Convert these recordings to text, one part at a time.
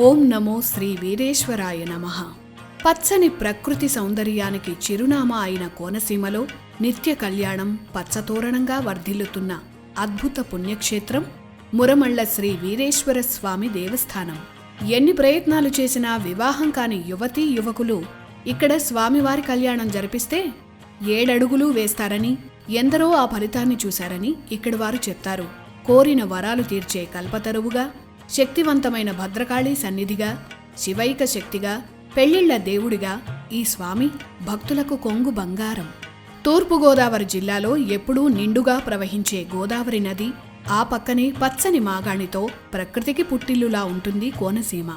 ఓం నమో శ్రీ వీరేశ్వరాయ నమః. పచ్చని ప్రకృతి సౌందర్యానికి చిరునామా అయిన కోనసీమలో నిత్య కళ్యాణం పచ్చతోరణంగా వర్ధిల్లుతున్న అద్భుత పుణ్యక్షేత్రం మురమళ్ళ శ్రీ వీరేశ్వర స్వామి దేవస్థానం. ఎన్ని ప్రయత్నాలు చేసినా వివాహం కాని యువతీ యువకులు ఇక్కడ స్వామివారి కళ్యాణం జరిపిస్తే ఏడడుగులు వేస్తారని ఎందరో ఆ ఫలితాన్ని చూశారని ఇక్కడి వారు చెప్తారు. కోరిన వరాలు తీర్చే కల్పతరువుగా శక్తివంతమైన భద్రకాళి సన్నిధిగా శివైక శక్తిగా పెళ్ళిళ్ళ దేవుడిగా ఈ స్వామి భక్తులకు కొంగు బంగారం. తూర్పుగోదావరి జిల్లాలో ఎప్పుడూ నిండుగా ప్రవహించే గోదావరి నది ఆ పక్కనే పచ్చని మాగాణితో ప్రకృతికి పుట్టిల్లులా ఉంటుంది కోనసీమ.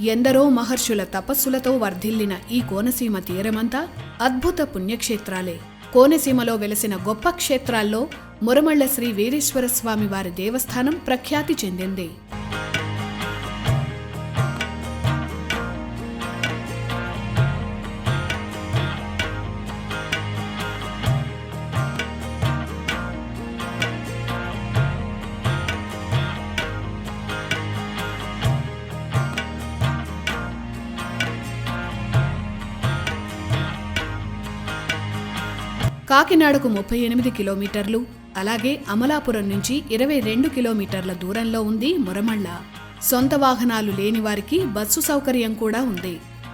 ఎందరో మహర్షుల తపస్సులతో వర్ధిల్లిన ఈ కోనసీమ తీరమంతా అద్భుత పుణ్యక్షేత్రాలే. కోనసీమలో వెలసిన గొప్ప క్షేత్రాల్లో మురమళ్ళ శ్రీ వీరేశ్వర స్వామి వారి దేవస్థానం ప్రఖ్యాతి చెందింది. కాకినాడకు ముప్పై ఎనిమిది కిలోమీటర్లు అలాగే అమలాపురం నుంచి ఇరవై రెండు కిలోమీటర్ల దూరంలో ఉంది మురమళ్ళ. సొంత వాహనాలు లేని వారికి బస్సు సౌకర్యం కూడా ఉంది.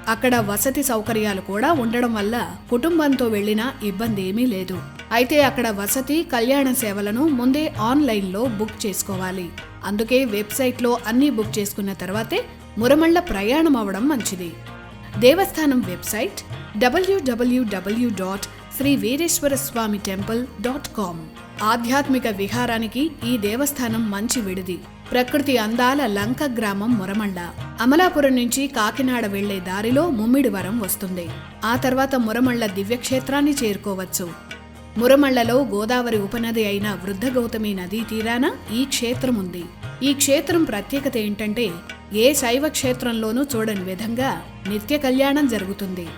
అక్కడ వసతి సౌకర్యాలు కూడా ఉండడం వల్ల కుటుంబంతో వెళ్ళినా ఇబ్బంది ఏమీ లేదు. అయితే అక్కడ వసతి కళ్యాణ సేవలను ముందే ఆన్లైన్లో బుక్ చేసుకోవాలి. అందుకే వెబ్సైట్లో అన్నీ బుక్ చేసుకున్న తర్వాతే మురమళ్ళ ప్రయాణం అవడం మంచిది. దేవస్థానం వెబ్సైట్ డబ్ల్యూడబ్ల్యూడబ్ల్యూ dot Sri Veereswara Swamy temple dot com. ఆధ్యాత్మిక విహారానికి ఈ దేవస్థానం మంచి విడిది. ప్రకృతి అందాల లంక గ్రామం మురమండ. అమలాపురం నుంచి కాకినాడ వెళ్ళే దారిలో ముమ్మిడివరం వస్తుంది. ఆ తర్వాత మురమళ్ళ దివ్యక్షేత్రాన్ని చేరుకోవచ్చు. మురమళ్ళలో గోదావరి ఉపనది అయిన వృద్ధ గౌతమి నదీ తీరాన ఈ క్షేత్రం ఉంది. ఈ క్షేత్రం ప్రత్యేకత ఏంటంటే ఏ శైవ క్షేత్రంలోనూ చూడని విధంగా నిత్య కళ్యాణం జరుగుతుంది.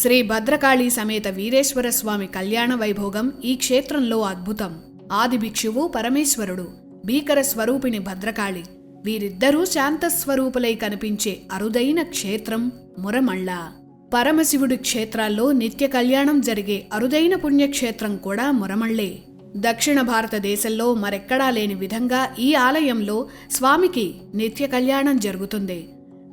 శ్రీ భద్రకాళీ సమేత వీరేశ్వర స్వామి కళ్యాణ వైభోగం ఈ క్షేత్రంలో అద్భుతం. ఆది భిక్షువు పరమేశ్వరుడు భీకర స్వరూపిణి భద్రకాళి. వీరిద్దరూ శాంత స్వరూపులై కనిపించే అరుదైన క్షేత్రం మురమళ్ళ. పరమశివుడి క్షేత్రాల్లో నిత్య కళ్యాణం జరిగే అరుదైన పుణ్యక్షేత్రం కూడా మురమళ్ళే. దక్షిణ భారతదేశంలో మరెక్కడా లేని విధంగా ఈ ఆలయంలో స్వామికి నిత్య కళ్యాణం జరుగుతుంది.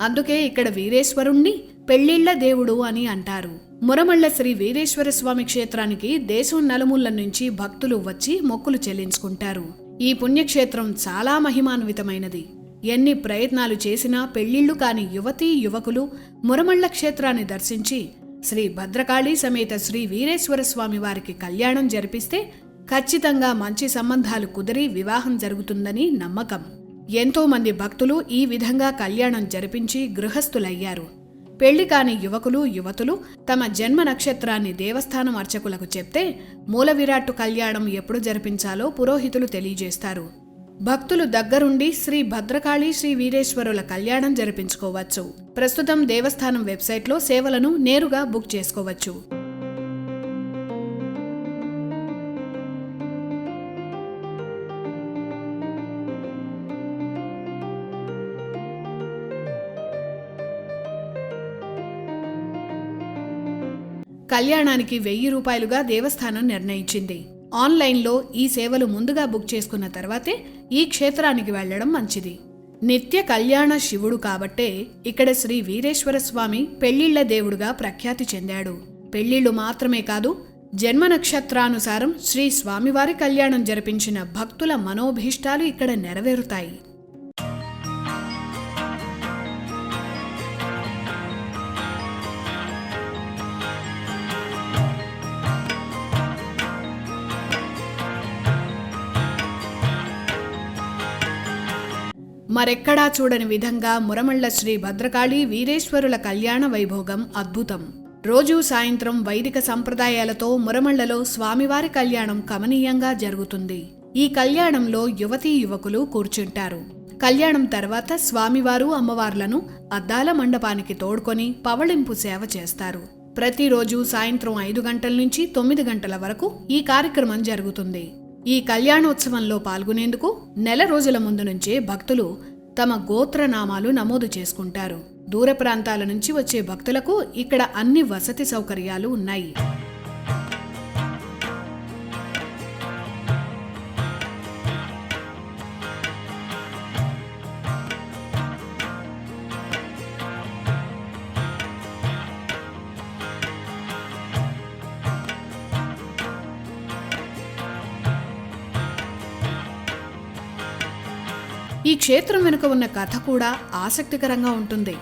అందుకే ఇక్కడ వీరేశ్వరుణ్ణి పెళ్ళిళ్ళ దేవుడు అని అంటారు. మురమళ్ళ శ్రీ వీరేశ్వర స్వామి క్షేత్రానికి దేశం నలుమూల నుంచి భక్తులు వచ్చి మొక్కులు చెల్లించుకుంటారు. ఈ పుణ్యక్షేత్రం చాలా మహిమాన్వితమైనది. ఎన్ని ప్రయత్నాలు చేసినా పెళ్ళిళ్ళు కాని యువతీ యువకులు మురమళ్ళ క్షేత్రాన్ని దర్శించి శ్రీ భద్రకాళి సమేత శ్రీ వీరేశ్వర స్వామి వారికి కళ్యాణం జరిపిస్తే ఖచ్చితంగా మంచి సంబంధాలు కుదిరి వివాహం జరుగుతుందని నమ్మకం. ఎంతో మంది భక్తులు ఈ విధంగా కళ్యాణం జరిపించి గృహస్థులయ్యారు. పెళ్ళి కాని యువకులు యువతులు తమ జన్మ నక్షత్రాన్ని దేవస్థానం అర్చకులకు చెప్తే మూల విరాట్టు కళ్యాణం ఎప్పుడు జరిపించాలో పురోహితులు తెలియజేస్తారు. భక్తులు దగ్గరుండి శ్రీ భద్రకాళి శ్రీ వీరేశ్వరుల కళ్యాణం జరిపించుకోవచ్చు. ప్రస్తుతం దేవస్థానం వెబ్సైట్లో సేవలను నేరుగా బుక్ చేసుకోవచ్చు. కళ్యాణానికి వెయ్యి రూపాయలుగా దేవస్థానం నిర్ణయించింది. ఆన్లైన్లో ఈ సేవలు ముందుగా బుక్ చేసుకున్న తర్వాతే ఈ క్షేత్రానికి వెళ్ళడం మంచిది. నిత్య కళ్యాణ శివుడు కాబట్టే ఇక్కడ శ్రీ వీరేశ్వర స్వామి పెళ్ళిళ్ళ దేవుడుగా ప్రఖ్యాతి చెందాడు. పెళ్ళిళ్ళు మాత్రమే కాదు జన్మ నక్షత్రానుసారం శ్రీ స్వామివారి కళ్యాణం జరిపించిన భక్తుల మనోభీష్టాలు ఇక్కడ నెరవేరుతాయి. మరెక్కడా చూడని విధంగా మురమళ్ళ శ్రీ భద్రకాళి వీరేశ్వరుల కళ్యాణ వైభోగం అద్భుతం. రోజూ సాయంత్రం వైదిక సంప్రదాయాలతో మురమళ్ళలో స్వామివారి కళ్యాణం కమనీయంగా జరుగుతుంది. ఈ కళ్యాణంలో యువతీ యువకులు కూర్చుంటారు. కళ్యాణం తర్వాత స్వామివారు అమ్మవార్లను అద్దాల మండపానికి తోడ్కొని పవళింపు సేవ చేస్తారు. ప్రతిరోజు సాయంత్రం ఐదు గంటల నుంచి తొమ్మిది గంటల వరకు ఈ కార్యక్రమం జరుగుతుంది. ఈ కళ్యాణోత్సవంలో పాల్గొనేందుకు నెల రోజుల ముందు నుంచే భక్తులు తమ గోత్రనామాలు నమోదు చేసుకుంటారు. దూర ప్రాంతాల నుంచి వచ్చే భక్తులకు ఇక్కడ అన్ని వసతి సౌకర్యాలు ఉన్నాయి. ఈ క్షేత్రం వెనుక ఉన్న కథ కూడా ఆసక్తికరంగా ఉంటుంది.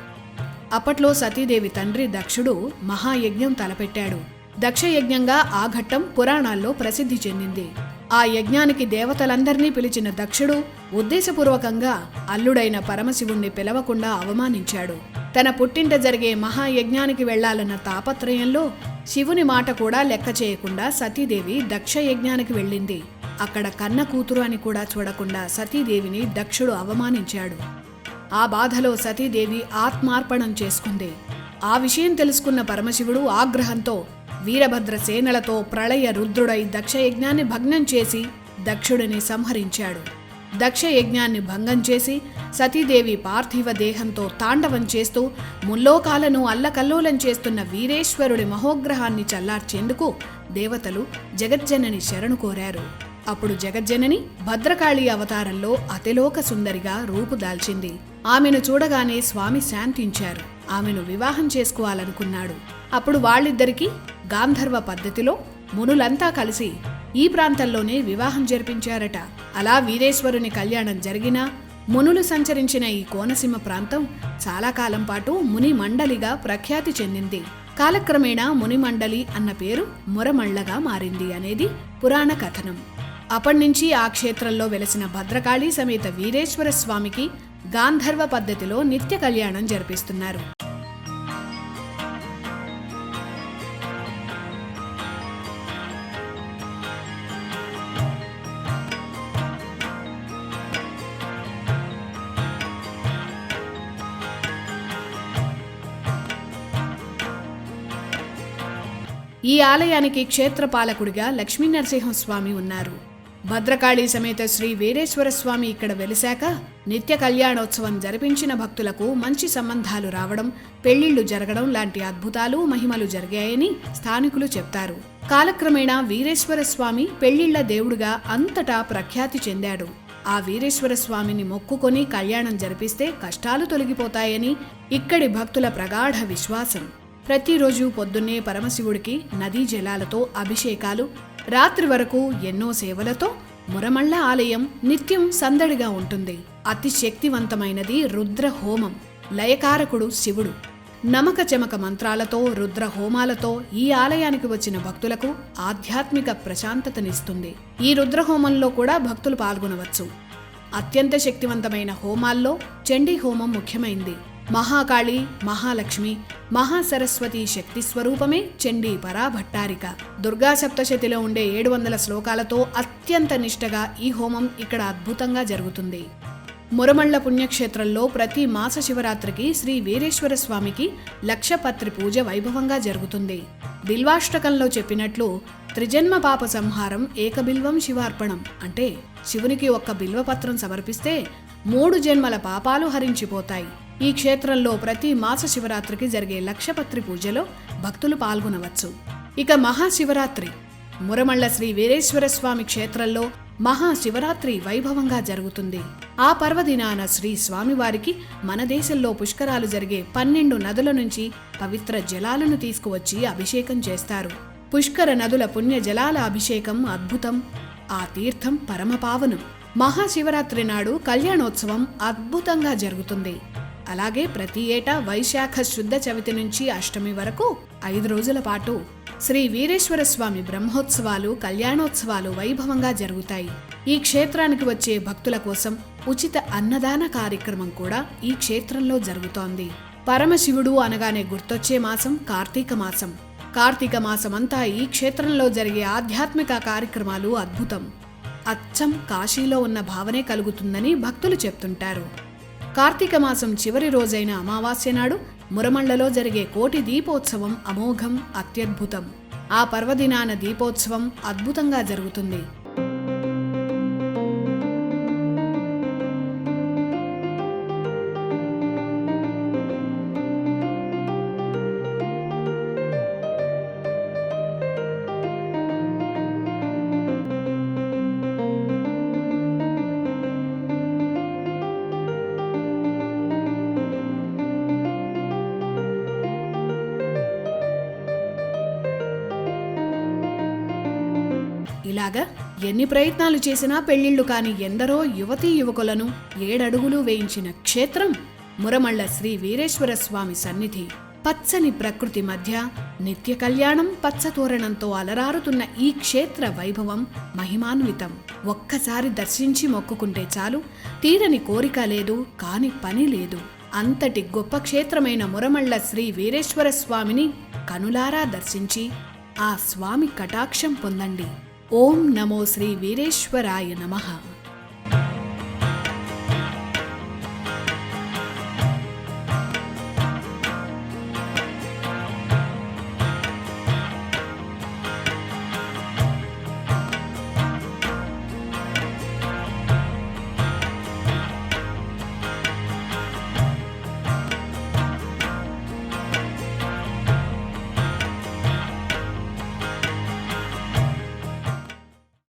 అప్పట్లో సతీదేవి తండ్రి దక్షుడు మహాయజ్ఞం తలపెట్టాడు. దక్షయజ్ఞంగా ఆ ఘట్టం పురాణాల్లో ప్రసిద్ధి చెందింది. ఆ యజ్ఞానికి దేవతలందర్నీ పిలిచిన దక్షుడు ఉద్దేశపూర్వకంగా అల్లుడైన పరమశివుణ్ణి పిలవకుండా అవమానించాడు. తన పుట్టింట జరిగే మహాయజ్ఞానికి వెళ్ళాలన్న తాపత్రయంలో శివుని మాట కూడా లెక్క చేయకుండా సతీదేవి దక్ష యజ్ఞానికి వెళ్ళింది. అక్కడ కన్న కూతురు అని కూడా చూడకుండా సతీదేవిని దక్షుడు అవమానించాడు. ఆ బాధలో సతీదేవి ఆత్మార్పణం చేసుకుంది. ఆ విషయం తెలుసుకున్న పరమశివుడు ఆగ్రహంతో వీరభద్ర సేనలతో ప్రళయ రుద్రుడై దక్షయజ్ఞాన్ని భగ్నం చేసి దక్షుడిని సంహరించాడు. దక్షయజ్ఞాన్ని భంగం చేసి సతీదేవి పార్థివ దేహంతో తాండవం చేస్తూ ముల్లోకాలను అల్లకల్లోలం చేస్తున్న వీరేశ్వరుడి మహోగ్రహాన్ని చల్లార్చేందుకు దేవతలు జగజ్జనని శరణు కోరారు. అప్పుడు జగజ్జనని భద్రకాళి అవతారంలో అతిలోక సుందరిగా రూపుదాల్చింది ఆమెను చూడగానే స్వామి శాంతించారు. ఆమెను వివాహం చేసుకోవాలనుకున్నాడు. అప్పుడు వాళ్ళిద్దరికీ గాంధర్వ పద్ధతిలో మునులంతా కలిసి ఈ ప్రాంతంలోనే వివాహం జరిపించారట. అలా వీరేశ్వరుని కళ్యాణం జరిగినా మునులు సంచరించిన ఈ కోనసీమ ప్రాంతం చాలా కాలం పాటు ముని మండలిగా ప్రఖ్యాతి చెందింది. కాలక్రమేణా మునిమండలి అన్న పేరు మురమళ్ళగా మారింది అనేది పురాణ కథనం. అప్పటినుంచి ఆ క్షేత్రంలో వెలసిన భద్రకాళి సమేత వీరేశ్వర స్వామికి గాంధర్వ పద్ధతిలో నిత్య కళ్యాణం జరిపిస్తున్నారు. ఈ ఆలయానికి క్షేత్రపాలకుడిగా లక్ష్మీనరసింహస్వామి ఉన్నారు. భద్రకాళీ సమేత శ్రీ వీరేశ్వర స్వామి ఇక్కడ వెలిశాక నిత్య కళ్యాణోత్సవం జరిపించిన భక్తులకు మంచి సంబంధాలు రావడం పెళ్ళిళ్ళు జరగడం లాంటి అద్భుతాలు మహిమలు జరిగాయని స్థానికులు చెప్తారు. కాలక్రమేణా వీరేశ్వర స్వామి పెళ్ళిళ్ళ దేవుడుగా అంతటా ప్రఖ్యాతి చెందాడు. ఆ వీరేశ్వర స్వామిని మొక్కుకొని కళ్యాణం జరిపిస్తే కష్టాలు తొలగిపోతాయని ఇక్కడి భక్తుల ప్రగాఢ విశ్వాసం. ప్రతిరోజు పొద్దున్నే పరమశివుడికి నదీ జలాలతో అభిషేకాలు రాత్రి వరకు ఎన్నో సేవలతో మురమళ్ళ ఆలయం నిత్యం సందడిగా ఉంటుంది. అతి శక్తివంతమైనది రుద్ర హోమం లయకారకుడు శివుడు. నమక చమక మంత్రాలతో రుద్ర హోమాలతో ఈ ఆలయానికి వచ్చిన భక్తులకు ఆధ్యాత్మిక ప్రశాంతతనిస్తుంది. ఈ రుద్రహోమంలో కూడా భక్తులు పాల్గొనవచ్చు. అత్యంత శక్తివంతమైన హోమాల్లో చండీ హోమం ముఖ్యమైంది. మహాకాళి మహాలక్ష్మి మహాసరస్వతి శక్తి స్వరూపమే చండీ పరాభట్టారిక. దుర్గా సప్తశతిలో ఉండే ఏడు వందల శ్లోకాలతో అత్యంత నిష్టగా ఈ హోమం ఇక్కడ అద్భుతంగా జరుగుతుంది. మురమళ్ళ పుణ్యక్షేత్రంలో ప్రతి మాస శివరాత్రికి శ్రీ వీరేశ్వర స్వామికి లక్షపత్రి పూజ వైభవంగా జరుగుతుంది. బిల్వాష్టకంలో చెప్పినట్లు త్రిజన్మ పాప సంహారం ఏకబిల్వం శివార్పణం. అంటే శివునికి ఒక్క బిల్వపత్రం సమర్పిస్తే మూడు జన్మల పాపాలు హరించిపోతాయి. ఈ క్షేత్రంలో ప్రతి మాస శివరాత్రికి జరిగే లక్షపత్రి పూజలో భక్తులు పాల్గొనవచ్చు. ఇక మహాశివరాత్రి. మురమళ్ళ శ్రీ వీరేశ్వర స్వామి క్షేత్రంలో మహాశివరాత్రి వైభవంగా జరుగుతుంది. ఆ పర్వదినాన శ్రీ స్వామివారికి మన దేశంలో పుష్కరాలు జరిగే పన్నెండు నదుల నుంచి పవిత్ర జలాలను తీసుకువచ్చి అభిషేకం చేస్తారు. పుష్కర నదుల పుణ్య జలాల అభిషేకం అద్భుతం. ఆ తీర్థం పరమపావనం. మహాశివరాత్రి నాడు కళ్యాణోత్సవం అద్భుతంగా జరుగుతుంది. అలాగే ప్రతి ఏటా వైశాఖ శుద్ధ చవితి నుంచి అష్టమి వరకు ఐదు రోజుల పాటు శ్రీ వీరేశ్వర స్వామి బ్రహ్మోత్సవాలు కళ్యాణోత్సవాలు వైభవంగా జరుగుతాయి. ఈ క్షేత్రానికి వచ్చే భక్తుల కోసం ఉచిత అన్నదాన కార్యక్రమం కూడా ఈ క్షేత్రంలో జరుగుతోంది. పరమశివుడు అనగానే గుర్తొచ్చే మాసం కార్తీక మాసం. కార్తీక మాసమంతా ఈ క్షేత్రంలో జరిగే ఆధ్యాత్మిక కార్యక్రమాలు అద్భుతం. అచ్చం కాశీలో ఉన్న భావనే కలుగుతుందని భక్తులు చెప్తుంటారు. కార్తీక మాసం చివరి రోజైన అమావాస్య నాడు మురమండలో జరిగే కోటి దీపోత్సవం అమోఘం అత్యద్భుతం. ఆ పర్వదినాన దీపోత్సవం అద్భుతంగా జరుగుతుంది. ఇలాగా ఎన్ని ప్రయత్నాలు చేసినా పెళ్ళిళ్ళు కాని ఎందరో యువతీ యువకులను ఏడడుగులు వేయించిన క్షేత్రం మురమళ్ళ శ్రీ వీరేశ్వర స్వామి సన్నిధి. పచ్చని ప్రకృతి మధ్య నిత్య కళ్యాణం పచ్చతోరణంతో అలరారుతున్న ఈ క్షేత్ర వైభవం మహిమాన్వితం. ఒక్కసారి దర్శించి మొక్కుకుంటే చాలు. తీరని కోరిక లేదు కాని పని లేదు. అంతటి గొప్ప క్షేత్రమైన మురమళ్ళ శ్రీ వీరేశ్వర స్వామిని కనులారా దర్శించి ఆ స్వామి కటాక్షం పొందండి. ఓం నమో శ్రీ వీరేశ్వరాయ నమః